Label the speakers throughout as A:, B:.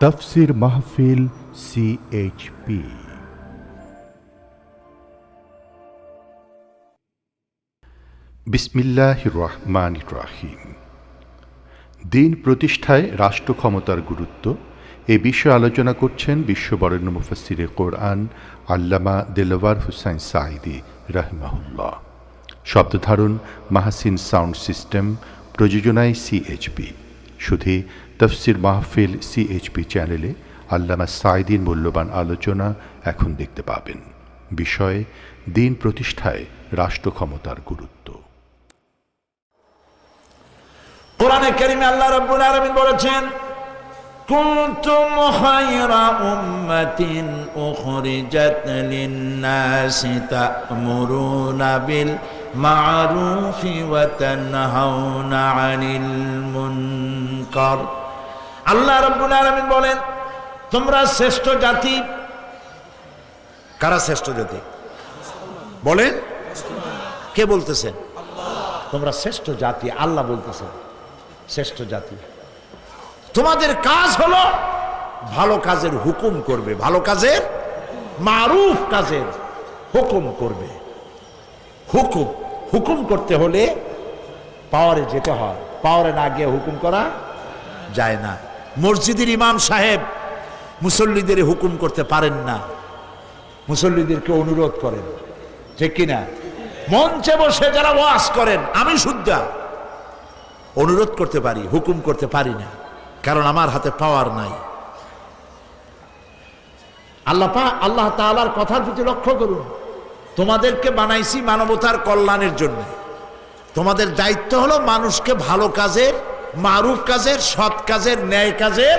A: তফসির মাহফিল সিএইচপি বিসমিল্লাহ রহমান রাহিম। দিন প্রতিষ্ঠায় রাষ্ট্র ক্ষমতার গুরুত্ব, এ বিষয়ে আলোচনা করছেন বিশ্ববরেণ্য মুফাসিরে কোরআন আল্লামা দেলওয়ার হুসাইন সাইদি রাহমাহুল্লাহ। শব্দধারণ মাহাসিন সাউন্ড সিস্টেম, প্রযোজনায় সিএইচপি শুধু তফসির মাহফিল সিএইচপি চ্যানেলে আল্লামা সাইদিন মূল্যবান আলোচনা এখন দেখতে পাবেন। বিষয়, দিন প্রতিষ্ঠায় রাষ্ট্র ক্ষমতার গুরুত্ব।
B: কোরআনে কারিমে আল্লাহ রাব্বুল আলামিন বলেছেন, কুনতুম খায়রা উম্মাতিন উখরিজাত লিন-নাসি তা'মুরুনা বিল মা'রুফি ওয়া তানহাউনা 'আনিল মুনকার আল্লাহ রাব্বুল আলামিন বলেন, তোমরা শ্রেষ্ঠ জাতি? কারা শ্রেষ্ঠ জাতি? বলেন। কে বলতেছেন তোমরা শ্রেষ্ঠ জাতি। আল্লাহ বলতেছেন শ্রেষ্ঠ জাতি। তোমাদের কাজ হলো ভালো কাজের হুকুম করবে, ভালো কাজের মারুফ কাজের হুকুম করবে। হুকুম হুকুম করতে হলে পাওয়ারে যেতে হয়। পাওয়ারে না গিয়ে হুকুম করা যায় না। মসজিদের ইমাম সাহেব মুসল্লিদের হুকুম করতে পারেন না। মুসল্লিদেরকে অনুরোধ করেন। ঠিক কিনা? মঞ্চে বসে যারা ওয়াজ করেন, আমি শুদ্ধা। অনুরোধ করতে পারি, হুকুম করতে পারি না। কারণ আমার হাতে পাওয়ার নাই। আল্লাহ আল্লাহ তাআলার কথার প্রতি লক্ষ্য করুন। তোমাদেরকে বানাইছি মানবতার কল্যাণের জন্য। তোমাদের দায়িত্ব হলো মানুষকে ভালো কাজের মারুফ কাজের, সৎ কাজের, ন্যায় কাজের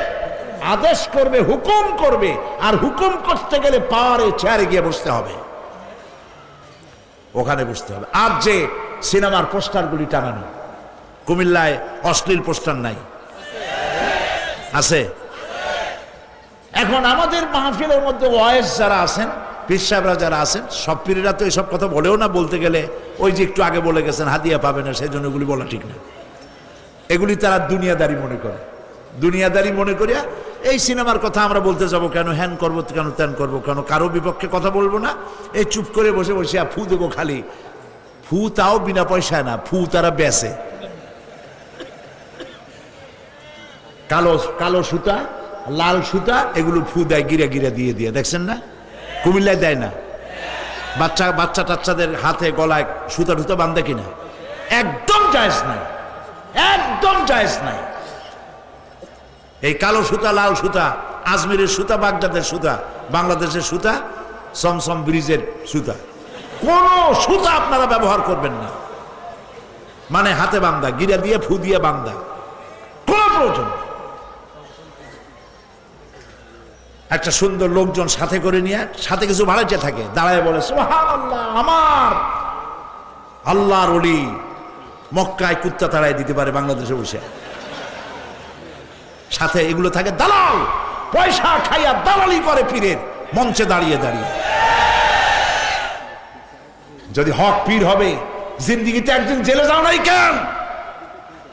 B: আদেশ করবে, হুকুম করবে, আর হুকুম করতে গেলে পাওয়ারে চেয়ারে গিয়ে বসতে হবে। ওখানে বসতে হবে। আর যে সিনেমার পোস্টারগুলি টানানো, কুমিল্লায় অশ্লীল পোস্টার নাই। আছে? এখন আমাদের মাহফিলের মধ্যে ওয়েস যারা আছেন, পীর সাহেবরা যারা আছেন, সব পীরেরা তো এসব কথা বলেও না বলতে গেলে, ওই যে একটু আগে বলে গেছেন, হাদিয়া পাবে না সেই জন্য এগুলি বলা ঠিক না। এগুলি তারা দুনিয়াদারি মনে করে। দুনিয়াদারি মনে করিয়া এই সিনেমার কথা আমরা বলতে যাব কেন, হ্যান করব কেন, ত্যান করব কেন, কারও বিপক্ষে কথা বলব না, এই চুপ করে বসে বসে ফু দেবো খালি। ফু তাও বিনা পয়সায় না, ফু তারা বেসে কালো কালো সুতা, লাল সুতা, এগুলো ফু দেয় গিরে গিরে দিয়ে দিয়ে, দেখছেন না? কুমিল্লায় দেয় না। বাচ্চা বাচ্চা টাচ্চাদের হাতে গলায় সুতা টুতা বান্ধে কিনা? একদম জায়েজ নাই। একদম জায়েজ নাই। এই কালো সুতা, লাল সুতা, আজমিরের সুতা, বাগদাদের সুতা, বাংলাদেশের সুতা সমসম ব্রিজের সুতা। কোন সুতা আপনারা ব্যবহার করবেন না। মানে হাতে বান্ধা গিরা দিয়ে, ফু দিয়ে বান্ধা কোন প্রয়োজন একটা সুন্দর লোকজন সাথে করে নিয়ে, সাথে কিছু ভাড়াইতে থাকে, দাঁড়ায় বলে আমার আল্লাহর অলি মক্কায় কুত্তা তাড়াই দিতে পারে বাংলাদেশে বসে। সাথে এগুলো থাকে দালাল, পয়সা খাইয়া দালালি করে পীরের মঞ্চে দাঁড়িয়ে দাঁড়িয়ে। যদি হক পীর হবে, জিন্দিগিতে একদিন জেলে যাও নাই কেন?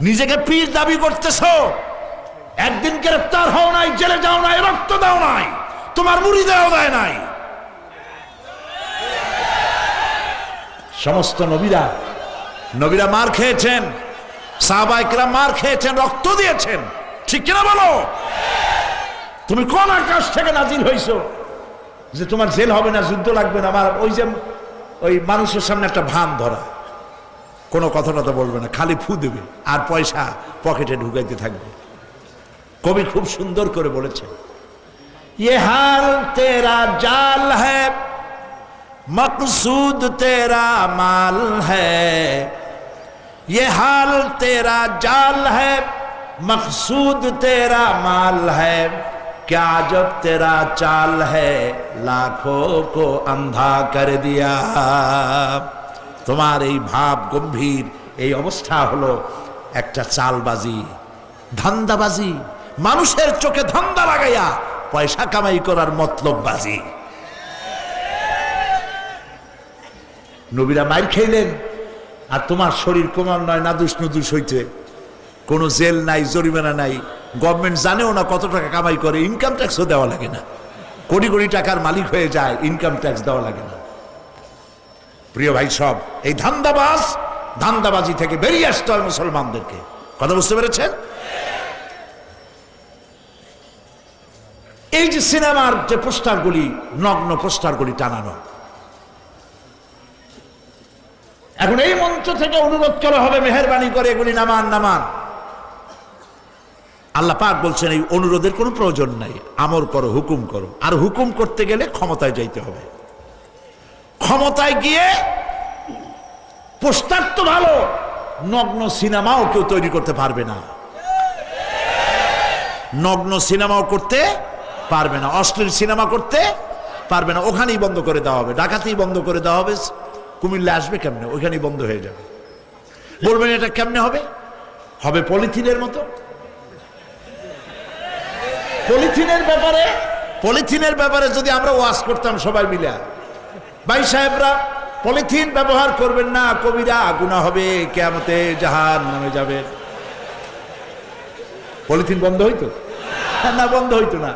B: নিজেকে পীর দাবি করতেছ, একদিন গ্রেফতার হও নাই, জেলে যাও নাই, রক্ত দাও নাই, তোমার মুড়ি দেওয়া দেয় নাই। সমস্ত নবীরা নবীরা মার খেয়েছেন সাহবাইকরা মার খেয়েছেন রক্ত দিয়েছেন ঠিক কিনা বলো তুমি কোন আকাশ থেকে নাজিল হইছো যে তোমার জেল হবে না যুদ্ধ লাগবে না আমার ওই যে ওই মানুষের সামনে একটা ভান ধরা কোনো কথা টথা বলবে না খালি ফু দেবে আর পয়সা পকেটে ঢুকাইতে থাকবে কবি খুব সুন্দর করে বলেছে ये हाल तेरा जाल है मकसूद तेरा माल है ये हाल तेरा जाल है मकसूद तेरा माल है क्या जब तेरा चाल है लाखों को अंधा कर दिया তোমার এই ভাব গম্ভীর এই অবস্থা হলো একটা চালবাজি ধান্দাবাজি মানুষের চোখে ধান্দা লাগাইয়া পয়সা কামাই করার মতলব বাজি নবীরা মাইর খাইলেন আর তোমার শরীর কোমল নয় নাদুস নুদুস হইতে। কোনো জেল নাই, জরিমানা নাই। গভর্নমেন্ট জানেও না কত টাকা কামাই করে ইনকাম ট্যাক্সও দেওয়া লাগে না। কোটি কোটি টাকার মালিক হয়ে যায় ইনকাম ট্যাক্স দেওয়া লাগে না। প্রিয় ভাই সব, এই ধান্দাবাজ, ধান্দাবাজি থেকে বেরিয়ে আসতে হয় মুসলমানদেরকে। কথা বুঝতে পেরেছেন? এই যে সিনেমার যে পোস্টারগুলি, নগ্ন পোস্টারগুলি টানানো এখন এই মঞ্চ থেকে অনুরোধ করা হবে, মেহরবানি করে এগুলি নামান নামান। আল্লাহ পাক বলছেন, এই অনুরোধের কোনো প্রয়োজন নাই। আমর করো, হুকুম করো। আর হুকুম করতে গেলে ক্ষমতায় যাইতে হবে। ক্ষমতায় গিয়ে পোস্টার তো ভালো, নগ্ন সিনেমাও কেউ তৈরি করতে পারবে না। নগ্ন সিনেমাও করতে পারবে না। অশ্লীল সিনেমা করতে পারবে না। ওখানেই বন্ধ করে দেওয়া হবে, ডাকাতেই বন্ধ করে দেওয়া হবে। কুমিল্লা আসবে কেমনে? ওইখানেই বন্ধ হয়ে যাবে। বলবেন এটা কেমনে হবে? হবে পলিথিনের মতো। পলিথিনের ব্যাপারে পলিথিনের ব্যাপারে যদি আমরা ওয়াশ করতাম সবাই মিলে। ভাই সাহেবরা, পলিথিন ব্যবহার করবেন না, কবিরা গুণা হবে কেমতে জাহান নামে যাবে। পলিথিন বন্ধ হইতো? না, বন্ধ হইতো না।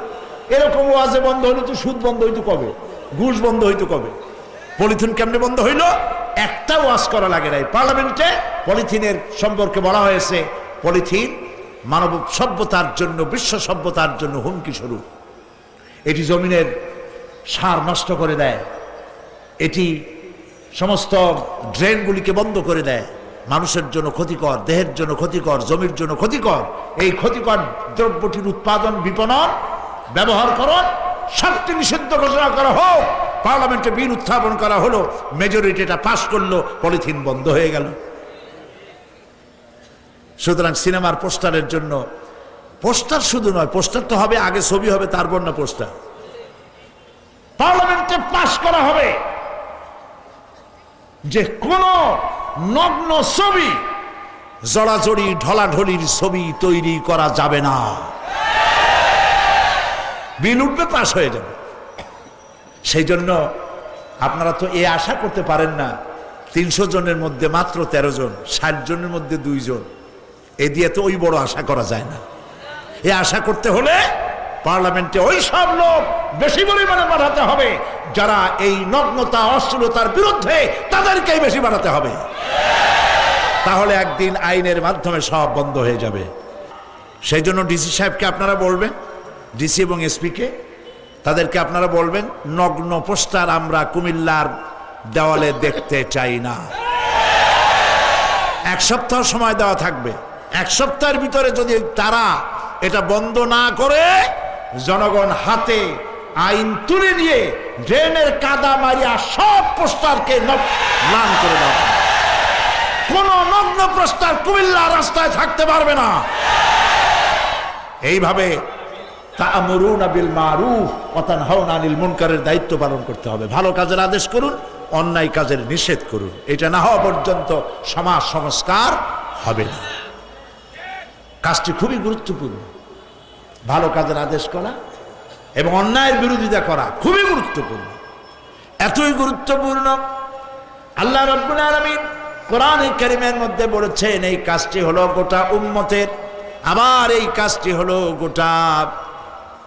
B: এরকম ওয়াজে বন্ধ হইল তো সুদ বন্ধ হইতো কবে? ঘুষ বন্ধ হইতো কবে? পলিথিন কেমনে বন্ধ হইল? একটা ওয়াজ করা লাগে নাই। পার্লামেন্টে পলিথিনের সম্পর্কে বলা হয়েছে, পলিথিন মানব সভ্যতার জন্য, বিশ্ব সভ্যতার জন্য হুমকি স্বরূপ। এটি জমিনের সার নষ্ট করে দেয়। এটি সমস্ত ড্রেনগুলিকে বন্ধ করে দেয়। মানুষের জন্য ক্ষতিকর, দেহের জন্য ক্ষতিকর, জমির জন্য ক্ষতিকর। এই ক্ষতিকর দ্রব্যটির উৎপাদন, বিপণন, ব্যবহার করুন সবটি নিষিদ্ধ ঘোষণা করা হোক। পার্লামেন্টে বিল উত্থাপন করা হলো মেজরিটি এটা পাশ করল, পলিথিন বন্ধ হয়ে গেল। সুতরাং সিনেমার পোস্টারের জন্য, পোস্টার শুধু নয়, পোস্টার তো হবে, আগে ছবি হবে, তারপর না পোস্টার। পার্লামেন্টে পাশ করা হবে। যে কোন নগ্ন ছবি জড়াজড়ি ঢলাঢলির ছবি তৈরি করা যাবে না। বিল উঠবে পাশ হয়ে যাবে। সেই জন্য আপনারা তো এ আশা করতে পারেন না, তিনশো জনের মধ্যে মাত্র তেরো জন, ষাট জনের মধ্যে দুইজন এ দিয়ে তো ওই বড় আশা করা যায় না। এ আশা করতে হলে পার্লামেন্টে ওই সব লোক বেশি পরিমাণে বাড়াতে হবে, যারা এই নগ্নতা, অশ্লীলতার বিরুদ্ধে তাদেরকেই বেশি বাড়াতে হবে। তাহলে একদিন আইনের মাধ্যমে সব বন্ধ হয়ে যাবে। সেই জন্য ডিসি সাহেবকে আপনারা বলবেন, ডিসি এবং এসপিকে তাদেরকে আপনারা বলবেন, নগ্ন পোস্টার আমরা কুমিল্লার দেওয়ালে দেখতে চাই না। এক সপ্তাহ সময় দেওয়া থাকবে। এক সপ্তাহের ভিতরে যদি তারা এটা বন্ধ না করে, জনগণ হাতে আইন তুলে নিয়ে ড্রেনের কাদা মারিয়া সব পোস্টারকে নাম করে দেওয়া। কোন নগ্ন প্রস্তার কুমিল্লা রাস্তায় থাকতে পারবে না। এইভাবে তা'মুরুনা বিল মারুফ ওয়া তানহাউনা আনিল মুনকারের দায়িত্ব পালন করতে হবে। ভালো কাজের আদেশ করুন, অন্যায় কাজের নিষেধ করুন। এটা না হওয়া পর্যন্ত সমাজ সংস্কার হবে না। কাজটি খুবই গুরুত্বপূর্ণ। ভালো কাজের আদেশ করা এবং অন্যায়ের বিরোধিতা করা খুবই গুরুত্বপূর্ণ। এতই গুরুত্বপূর্ণ, আল্লাহ রব্বুল আলামিন কোরআন কারিমের মধ্যে বলেছেন, এই কাজটি হলো গোটা উম্মতের, আবার এই কাজটি হলো গোটা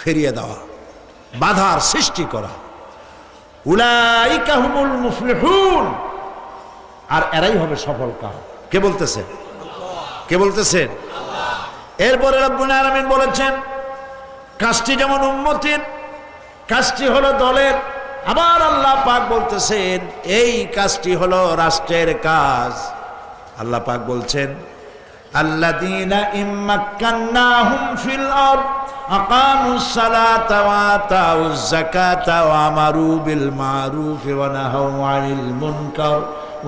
B: ফিরিয়ে দেওয়া, বাধার সৃষ্টি করা। উলাইকা হুমুল মুফলিহুন। আর এরাই হবে সফল কাজ কে বলতেছে? কে বলতেছেন এরপরে রব্বুল বলেছেন, কাজটি যেমন উম্মতির, কাজটি হলো দলের। আবার আল্লাহ পাক বলতেছেন, এই কাজটি হলো রাষ্ট্রের কাজ। আল্লাহ পাক বলছেন, আল্লাযীনা ইম্মাক্কান্নাহুম ফিল আরদ। যাকাতা ওয়া আমারু বিল মারুফ ওয়া নাহাউ আনিল মুনকার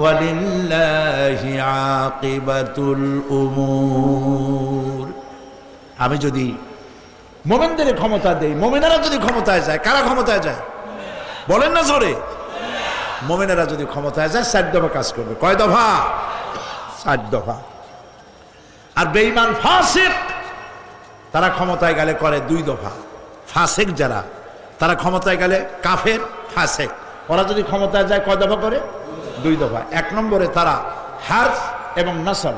B: ওয়ালিল্লাহি আকিবাতুল উমুর। আমি যদি মোমেনদের ক্ষমতা দেই, মোমেনেরা যদি ক্ষমতায় যায়, কারা ক্ষমতায় যায়? বলেন না জোরে। মোমেনেরা যদি ক্ষমতায় যায়, চার দফা কাজ করবে। কয় দফা? চার দফা। আর বেইমান ফাসিক তারা ক্ষমতায় গেলে করে দুই দফা। ফাসেক যারা, তারা ক্ষমতায় গেলে কাফের, ফাসেক। ওরা যদি ক্ষমতায় যায় কয় দফা করে? দুই দফা। এক নম্বরে তারা হার্স এবং নাসল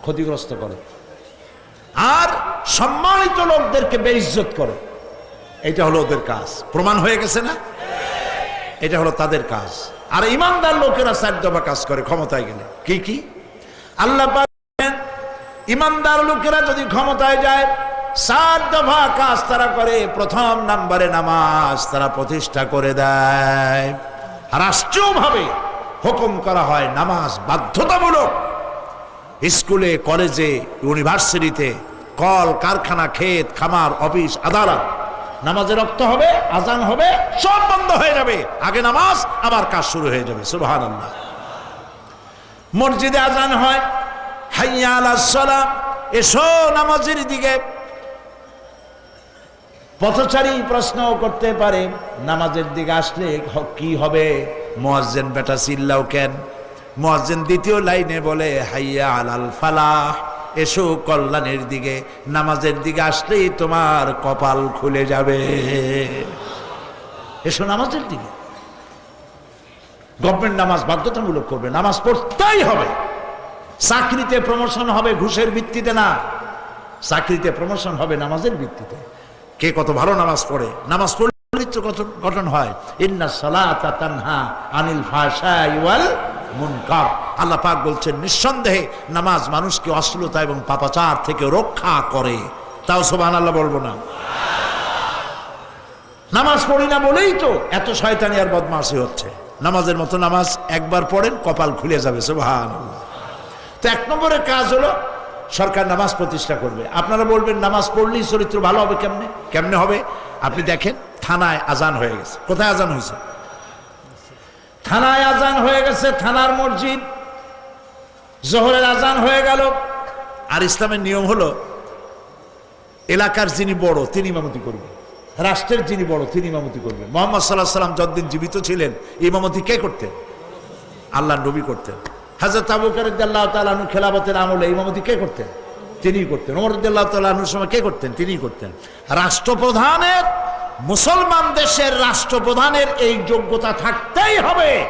B: ক্ষতিগ্রস্ত করে। আর সম্মানিত লোকদেরকে বেইজ্জত করে। এটা হলো ওদের কাজ। প্রমাণ হয়ে গেছে না? এটা হলো তাদের কাজ। আর ইমানদার লোকেরা চার দফা কাজ করে ক্ষমতায় গেলে। কি কি? আল্লাহ ইমানদার লোকেরা যদি ক্ষমতায় যায় সাত দফা কাজ তারা করে, প্রথম নাম্বারে নামাজ তারা প্রতিষ্ঠা করে দেয়। রাষ্ট্রীয়ভাবে হুকুম করা হয় নামাজ বাধ্যতামূলক। স্কুলে, কলেজে, ইউনিভার্সিটিতে কল, কারখানা, ক্ষেত, খামার, অফিস, আদালত। নামাজের রক্ত হবে, আজান হবে, সব বন্ধ হয়ে যাবে। আগে নামাজ, আবার কাজ শুরু হয়ে যাবে। সুবাহান মসজিদে আজান হয়। হাইয়া আলাস সালাম। এসো নামাজের দিকে। পথচারী প্রশ্ন করতে পারে, নামাজের দিকে আসলে কি হবে? মোয়াজ্জেন বেটা চিল্লাও কেন? মোয়াজ্জেন দ্বিতীয় লাইনে বলে, হাইয়া আলাল ফালাহ, এসো কল্যাণের দিকে, নামাজের দিকে আসলেই তোমার কপাল খুলে যাবে। এসো নামাজের দিকে। গভর্নমেন্ট নামাজ বাধ্যতামূলক করবে, নামাজ পড়তেই হবে। চাকরিতে প্রমোশন হবে, ঘুষের ভিত্তিতে না। চাকরিতে প্রমোশন হবে, নামাজের ভিত্তিতে। কে কত ভালো নামাজ পড়ে? নামাজ পড়লে চরিত্র গঠন হয়। ইন্না সালাতা তানহা আনিল ফাশাই ওয়াল মুনকার। আল্লাহ পাক বলছেন, নিঃসন্দেহে নামাজ মানুষকে অশ্লীলতা এবং পাপাচার থেকে রক্ষা করে। তাও সুবহানাল্লাহ বলব না। নামাজ পড়ি না বলেই তো এত শয়তানি আর বদমাশি হচ্ছে। নামাজের মতো নামাজ একবার পড়েন, কপাল খুলে যাবে, সুবহানাল্লাহ। তো এক নম্বরের কাজ হলো সরকার নামাজ প্রতিষ্ঠা করবে। আপনারা বলবেন, নামাজ পড়লেই চরিত্র ভালো হবে কেমনে? কেমনে হবে? আপনি দেখেন, থানায় আজান হয়ে গেছে। কোথায় আজান হয়েছে? থানায় আজান হয়ে গেছে, থানার মসজিদ। জোহরের আজান হয়ে গেল। আর ইসলামের নিয়ম হলো, এলাকার যিনি বড়, তিনি ইমামতি করবেন। রাষ্ট্রের যিনি বড়, তিনি ইমামতি করবেন। মোহাম্মদ সাল্লাহ সাল্লাম যতদিন জীবিত ছিলেন, ইমামতি কে করতেন? আল্লাহ নবী করতেন। হাজরত আবু কারিদ্দাল্লাহ তালু খেলাবতের আমলে ইমামতি কে করতেন? তিনিই করতেন। ওমরদুল্লাহ তালুর সময় কে করতেন? তিনিই করতেন। রাষ্ট্রপ্রধানের, মুসলমান দেশের রাষ্ট্রপ্রধানের এই যোগ্যতা থাকতেই হবে।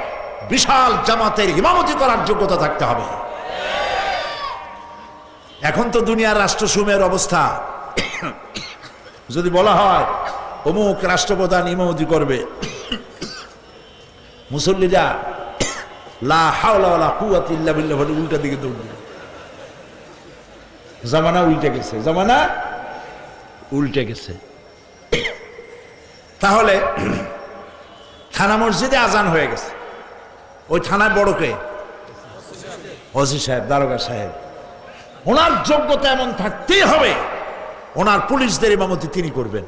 B: বিশাল জামাতের ইমামতি করার যোগ্যতা থাকতে হবে। এখন তো দুনিয়ার রাষ্ট্রসমূহের অবস্থা। যদি বলা হয়, অমুক রাষ্ট্রপ্রধান ইমামতি করবে। মুসল্লিরা লা উল্টা দিকে দৌড় দিবে জামানা উল্টে গেছে। জামানা উল্টে গেছে। তাহলে থানা মসজিদে আজান হয়ে গেছে। ওই থানায় বড় কে? ওসি সাহেব, দারোগা সাহেব। ওনার যোগ্যতা এমন থাকতেই হবে। ওনার পুলিশদের ইমামতি তিনি করবেন।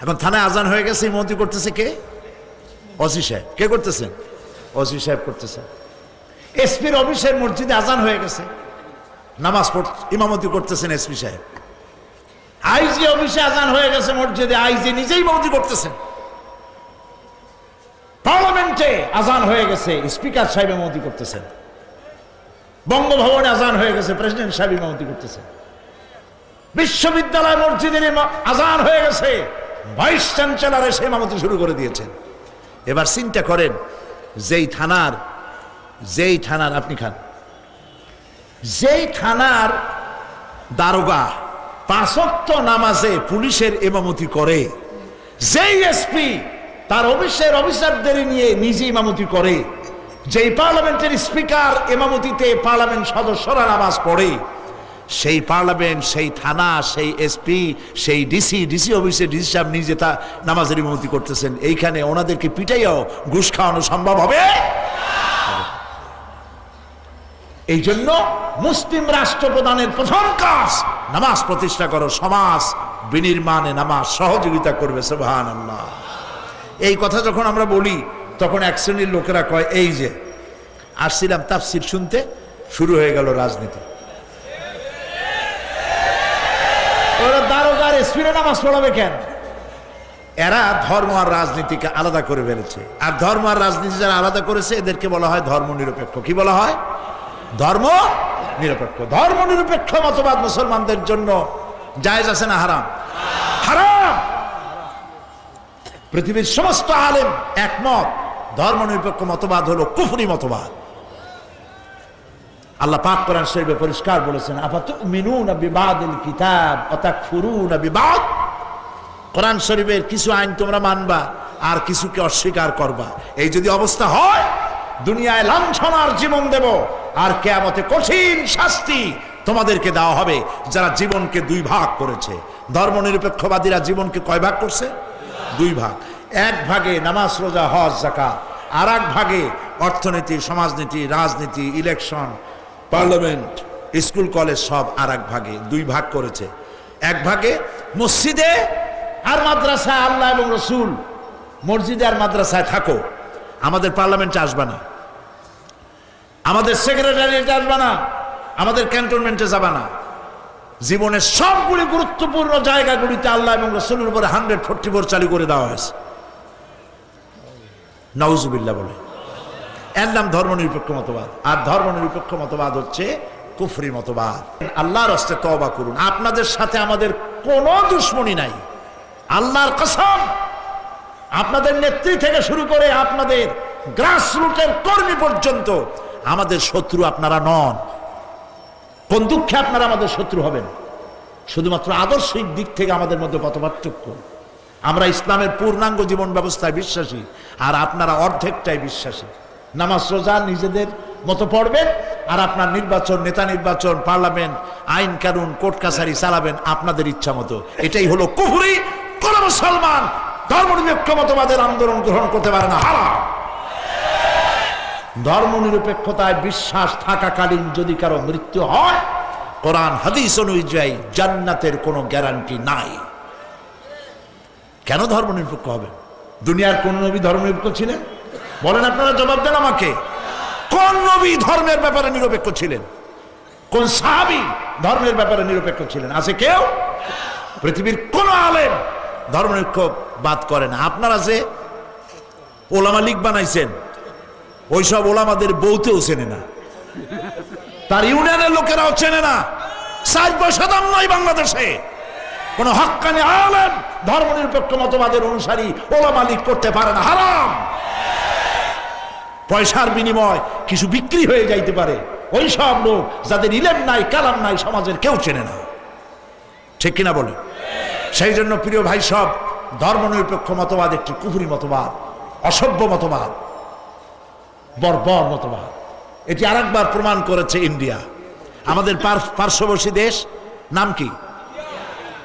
B: এখন থানায় আজান হয়ে গেছে, ইমামতি করতেছে কে? ওসি সাহেব। কে করতেছেন ওসি সাহেব করতেছেন এসপির অফিসের মসজিদে আজান হয়ে গেছে। নামাজ পড়, ইমামতি করতেছেন এসপি সাহেব। আইজি অফিসে আজান হয়ে গেছে মসজিদে, আইজি নিজেই ইমামতি করতেছেন। পার্লামেন্টে আজান হয়ে গেছে, স্পিকার সাহেব ইমামতি করতেছেন। বঙ্গভবনে আজান হয়ে গেছে, প্রেসিডেন্ট সাহেব ইমামতি করতেছেন। বিশ্ববিদ্যালয় মসজিদের আজান হয়ে গেছে। ভাইস চ্যান্সেলর এসে ইমামতি শুরু করে দিয়েছেন। এবার চিন্তা করেন যেই থানার যেই থানার আপনি খান। যেই থানার দারোগা পাঁচক্ত নামাজে পুলিশের ইমামতি করে, যেই এসপি তার অফিসের অফিসারদের নিয়ে নিজে ইমামতি করে, যেই পার্লামেন্টের স্পিকার ইমামতিতে পার্লামেন্ট সদস্যরা নামাজ পড়ে সেই পার্লামেন্ট, সেই থানা, সেই এসপি, সেই ডিসি ডিসি অফিসে ডিসি সাহেব নিজে তা নামাজের ইমামতি করতেছেন, এইখানে ওনাদেরকে পিটাইয়াও ঘুষ খাওয়ানো সম্ভব হবে? এই জন্য মুসলিম রাষ্ট্রপ্রধানের প্রথম কাজ, নামাজ প্রতিষ্ঠা করো, সমাজ বিনির্মাণে নামাজ সহযোগিতা করবে সুবহান আল্লাহ এই কথা যখন আমরা বলি, তখন এক শ্রেণির লোকেরা কয়, এই যে, আসছিলাম তাফসির শুনতে, শুরু হয়ে গেল রাজনীতি ওরা দারোগার স্পিডে নামাজ পড়াবে কেন? এরা ধর্ম আর রাজনীতিকে আলাদা করে ফেলেছে। আর ধর্ম আর রাজনীতি যারা আলাদা করেছে, এদেরকে বলা হয় ধর্ম নিরপেক্ষ কি বলা হয়? ধর্ম নিরপেক্ষ ধর্ম নিরপেক্ষ মতবাদ মুসলমানদের জন্য জায়েজ আছে না হারাম? হারাম! পৃথিবীর সমস্ত আলেম একমত ধর্ম নিরপেক্ষ মতবাদ হলো কুফরি মতবাদ। আল্লাহ পাক কোরআন শরীফে পরিষ্কার বলেছেন আপাতত মিনুন বিবাদিল কিতাব, অতাকফুরুন বিবাদ? কোরআন শরীফের কিছু আইন তোমরা মানবা, আর কিছুকে অস্বীকার করবা। এই যদি অবস্থা হয়, দুনিয়ায় লাঞ্ছনার জীবন দেব, আর কেয়ামতে কঠিন শাস্তি তোমাদেরকে দেওয়া হবে, যারা জীবনকে দুই ভাগ করেছে। ধর্মনিরপেক্ষবাদীরা জীবনকে কয় ভাগ করছে? দুই ভাগ। এক ভাগে নামাজ, রোজা, হজ জাকাত আর এক ভাগে অর্থনীতি, সমাজনীতি, রাজনীতি ইলেকশন পার্লামেন্ট, স্কুল, কলেজ সব আর এক ভাগে, দুই ভাগ করেছে। এক ভাগে মসজিদে আর মাদ্রাসায় আল্লাহ এবং রসুল। মসজিদে আর মাদ্রাসায় থাকো। আমাদের পার্লামেন্টে আসবে না। আমাদের সেক্রেটারিয়েটে আসবে না। আমাদের ক্যান্টনমেন্টে যাবে না। জীবনের সবগুলি গুরুত্বপূর্ণ জায়গাগুলিতে আল্লাহ এবং রসুলের উপরে হান্ড্রেড ফোর্টি ফোর চালু করে দেওয়া হয়েছে। নওজুবিল্লাহ বলে। এর নাম ধর্মনিরপেক্ষ মতবাদ। আর ধর্মনিরপেক্ষ মতবাদ হচ্ছে কুফরি মতবাদ। আল্লাহর হস্তে তবা করুন। আপনাদের সাথে আমাদের কোনো দুশ্মনী নাই। আল্লাহর কসম, আপনাদের নেত্রী থেকে শুরু করে আপনাদের গ্রাস রুটের কর্মী পর্যন্ত আমাদের শত্রু আপনারা নন। কোন দুঃখে আপনারা আমাদের শত্রু হবেন? শুধুমাত্র আদর্শিক দিক থেকে আমাদের মধ্যে কত পার্থক্য আমরা ইসলামের পূর্ণাঙ্গ জীবন ব্যবস্থায় বিশ্বাসী, আর আপনারা অর্ধেকটাই বিশ্বাসী। নামাজ রোজা নিজেদের মতো পড়বেন আর আপনার নির্বাচন, নেতা নির্বাচন, পার্লামেন্ট, আইন কানুন, কোর্ট কাছারি চালাবেন আপনাদের ইচ্ছা মতো। এটাই হলো কুহুরি কোন মুসলমান ধর্মনিরপেক্ষ মতবাদের আন্দোলন গ্রহণ করতে পারে না। হারা ধর্মনিরপেক্ষতায় বিশ্বাস থাকাকালীন যদি কারও মৃত্যু হয়, কোরআন, হাদিস অনুযায়ী জান্নাতের কোনো গ্যারান্টি নাই। কেন ধর্মনিরপেক্ষ হবে? দুনিয়ার কোন নবী ধর্মনিরপেক্ষ ছিলেন? বলেন আপনারা জবাব দেন আমাকে। কোন নবী ধর্মের ব্যাপারে নিরপেক্ষ ছিলেন? কোন সাহাবি ধর্মের ব্যাপারে নিরপেক্ষ ছিলেন? আছে কেউ? পৃথিবীর কোন আলেম ধর্মনিরপেক্ষ বাদ করে না। আপনারা যে ওলামা লীগ বানাইছেন। ওইসব ওলামাদের বউতেও চেনে না। তার ইউনিয়নের লোকেরাও চেনে না। সাত পয়সা নয় বাংলাদেশে। কোন হক্কানি আলেম ধর্মনিরপেক্ষ মতবাদের অনুসারী ওলামা লীগ করতে পারে না। হারাম! পয়সার বিনিময় কিছু বিক্রি হয়ে যাইতে পারে। ওই সব লোক যাদের ইলেম নাই, কালাম নাই, সমাজের কেউ চেনে না। ঠিক কিনা বলে? সেই জন্য প্রিয় ভাই সব, ধর্মনিরপেক্ষ মতবাদ একটি কুহুরি মতবাদ, অসভ্য মতবাদ, বর্বর মতবাদ। এটি আরেকবার প্রমাণ করেছে ইন্ডিয়া। আমাদের পার- পার্শ্ববর্তী দেশ নাম কি?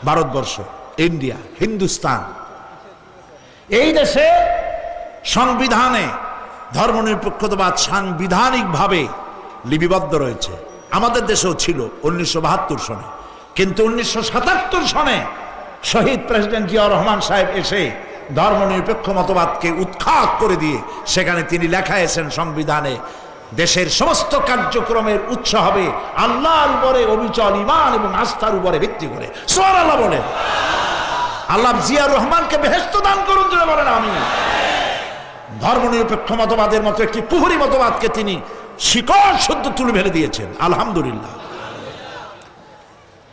B: ভারতবর্ষ, ইন্ডিয়া, হিন্দুস্তান। এই দেশে সংবিধানে ধর্মনিরপেক্ষতাবাদ সাংবিধানিকভাবে লিপিবদ্ধ রয়েছে। আমাদের দেশেও ছিল উনিশশো বাহাত্তর সনে। কিন্তু উনিশশো সাতাত্তর সনে শহীদ প্রেসিডেন্ট জিয়া রহমান সাহেব এসে ধর্মনিরপেক্ষ মতবাদকে উৎখাত করে দিয়ে সেখানে তিনি লেখাইছেন সংবিধানে, দেশের সমস্ত কার্যক্রমের উৎস হবে আল্লাহর উপরে অবিচল ইমান এবং আস্থার উপরে ভিত্তি করে। সোয়ার আল্লাহ বলে আল্লাহ জিয়াউর রহমানকে বেহেস্ত দান করুন বলেন আমি ধর্মনিরপেক্ষ মতবাদের মতো একটি কুহুরি মতবাদকে তিনি শিকড় শুদ্ধ তুলে ফেলে দিয়েছেন। আলহামদুলিল্লাহ।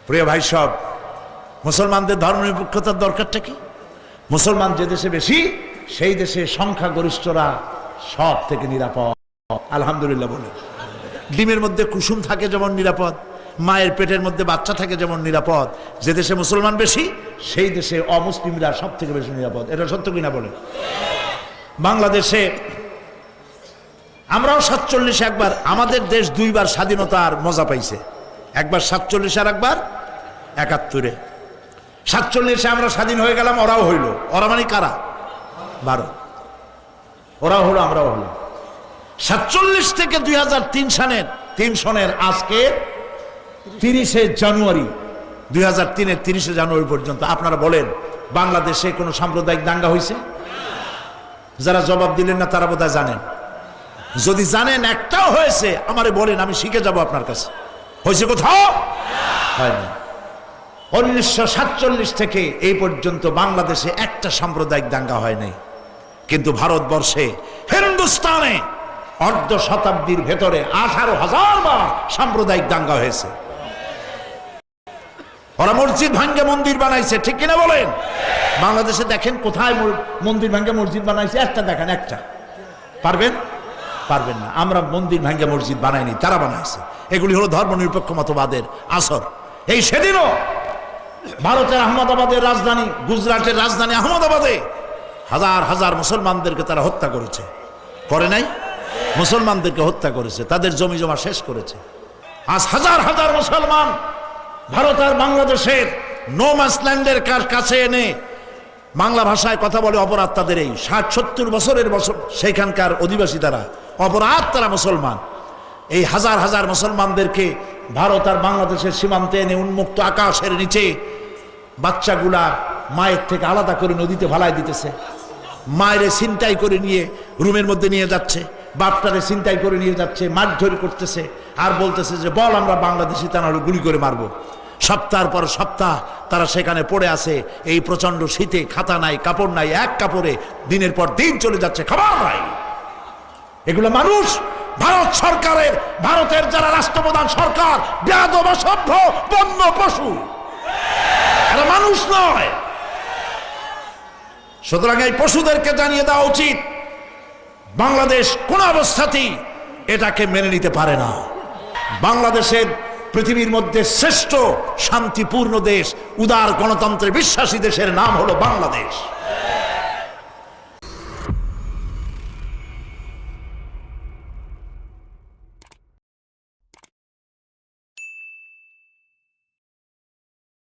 B: প্রিয় ভাই সব, মুসলমানদের ধর্মনিরপেক্ষতার দরকারটা কি? মুসলমান যে দেশে বেশি, সেই দেশে সংখ্যাগরিষ্ঠরা সব থেকে নিরাপদ। আলহামদুলিল্লাহ বলে ডিমের মধ্যে কুসুম থাকে যেমন নিরাপদ, মায়ের পেটের মধ্যে বাচ্চা থাকে যেমন নিরাপদ। যে দেশে মুসলমান বেশি, সেই দেশে অমুসলিমরা সব থেকে বেশি নিরাপদ। এটা সত্য কিনা বলে বাংলাদেশে আমরাও সাতচল্লিশ একবার, আমাদের দেশ দুইবার স্বাধীনতার মজা পাইছে। একবার সাতচল্লিশ আর একবার একাত্তরে। সাতচল্লিশে আমরা স্বাধীন হয়ে গেলাম, ওরাও হইল। ওরা মানে কারা? ভারত। ওরাও হলো, আমরাও হলো সাতচল্লিশ থেকে দুই হাজার তিন সনের তিন সনের আজকে তিরিশে জানুয়ারি, দুই হাজার তিনের তিরিশে জানুয়ারি পর্যন্ত, আপনারা বলেন, বাংলাদেশে কোনো সাম্প্রদায়িক দাঙ্গা হয়েছে যারা জবাব দিলেন না, তারা বোধহয় জানেন। যদি জানেন, একটাও হয়েছে, আমারে বলেন, আমি শিখে যাব আপনার কাছে। হয়েছে কোথাও? হয়নি। উনিশশো সাতচল্লিশ থেকে এই পর্যন্ত বাংলাদেশে একটা সাম্প্রদায়িক দাঙ্গা হয় নাই। কিন্তু ভারতবর্ষে, হিন্দুস্তানে অর্ধ শতাব্দীর ভেতরে আঠারো হাজার বার সাম্প্রদায়িক দাঙ্গা হয়েছে। ওরা মসজিদ ভাঙ্গে মন্দির বানাইছে, ঠিক কিনা বলেন? বাংলাদেশে দেখেন কোথায় মন্দির ভাঙ্গে মসজিদ বানাইছে? একটা দেখেন, একটা। পারবেন? পারবেন না। আমরা মন্দির ভাঙ্গে মসজিদ বানাইনি, তারা বানাইছে। এগুলি হলো ধর্ম নিরপেক্ষ মতবাদের আসর। এই সেদিনও ভারতের আহমদাবাদের রাজধানী, গুজরাটের রাজধানী আহমদাবাদে হাজার হাজার মুসলমানদেরকে তারা হত্যা করেছে। করে নাই? মুসলমানদেরকে হত্যা করেছে। তাদের জমি জমা শেষ করেছে। আজ হাজার হাজার মুসলমান ভারত আর বাংলাদেশের নো ল্যান্ডের কাছে এনে বাংলা ভাষায় কথা বলে অপরাধ তাদের এই ষাট সত্তর বছরের বছর সেইখানকার অধিবাসী তারা, অপরাধ তারা মুসলমান। এই হাজার হাজার মুসলমানদেরকে ভারত আর বাংলাদেশের সীমান্তে এনে উন্মুক্ত আকাশের নিচে বাচ্চাগুলা মায়ের থেকে আলাদা করে নদীতে ভালাই দিতেছে, মায়ের ছিনতাই করে নিয়ে রুমের মধ্যে নিয়ে যাচ্ছে। বাপটারে ছিনতাই করে নিয়ে যাচ্ছে, মারধর করতেছে, আর বলতেছে যে, বল আমরা বাংলাদেশি তা নাহলে গুলি করে মারবো। সপ্তাহের পর সপ্তাহ তারা সেখানে পড়ে আছে, এই প্রচণ্ড শীতে খাতা নাই, কাপড় নাই, এক কাপড়ে দিনের পর দিন চলে যাচ্ছে, খাবার নাই। এগুলো মানুষ, ভারত সরকারের, ভারতের যারা রাষ্ট্রপ্রধান সরকার, বেয়াদব সভ্য বন্য পশু। মানুষ নয়। সুতরাং এই পশুদেরকে জানিয়ে দেওয়া উচিত বাংলাদেশ কোন অবস্থাতেই এটাকে মেনে নিতে পারে না। বাংলাদেশের পৃথিবীর মধ্যে শ্রেষ্ঠ শান্তিপূর্ণ দেশ, উদার গণতন্ত্রে বিশ্বাসী দেশের নাম হলো বাংলাদেশ।